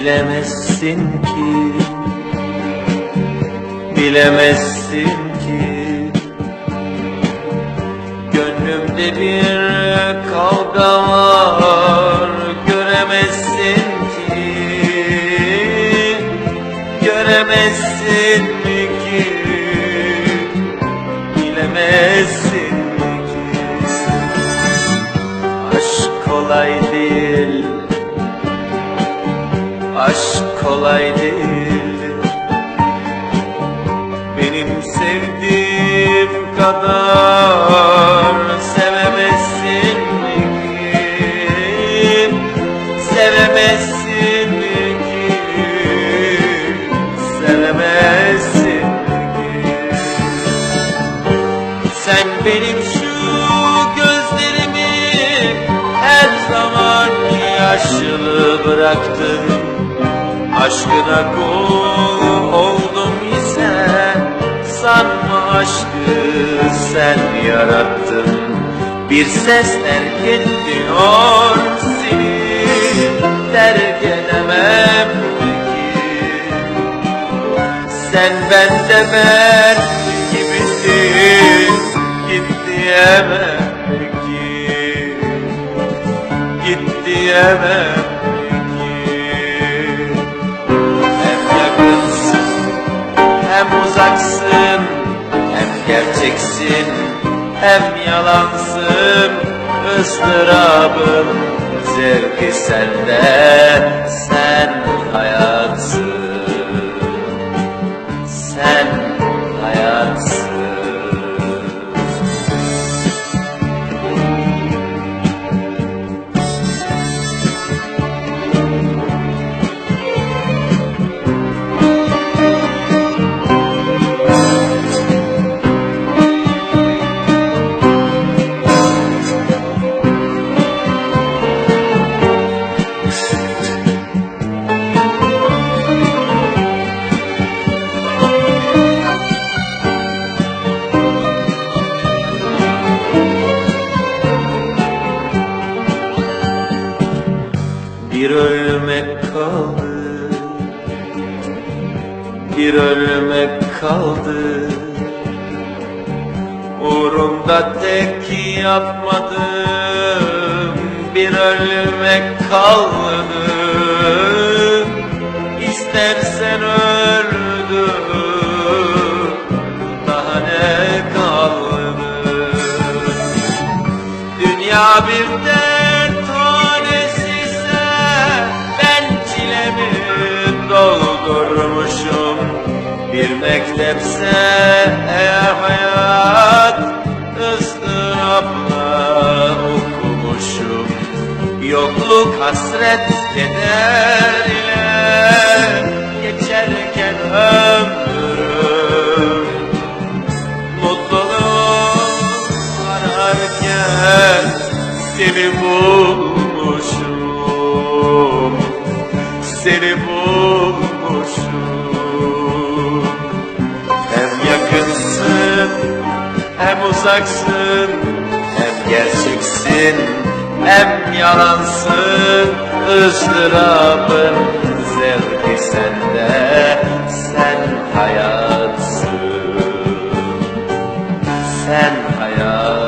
bilemezsin ki Bilemezsin ki. Gönlümde bir kavga var Göremezsin ki. Göremezsin Aşk kolay değil. Benim sevdiğim kadar Sevemezsin ki Sevemezsin ki Sevemezsin ki sen benim şu gözlerimi her zaman yaşlı bıraktın Aşkına kul oldum ise sanma aşkı sen yarattın. Bir ses terk ediyor seni terk edemem ki. Sen bende ben gibisin Git diyemem ki. Git diyemem gerçeksin hem yalansın ıstırabım zevki sende Sen Bir ölmek kaldı. Uğrunda tek yapmadım Bir ölmek kaldı İstersen öldür mektepse hayat ıstırapla okumuşum. Yokluk hasret keder ile Geçerken ömrüm. Mutluluk ararken seni bulmuşum. Seni bulmuşum hem uzaksın Hem gerçeksin hem yalansın ızdırabın zevki sende Sen hayatsın. Sen hayatsın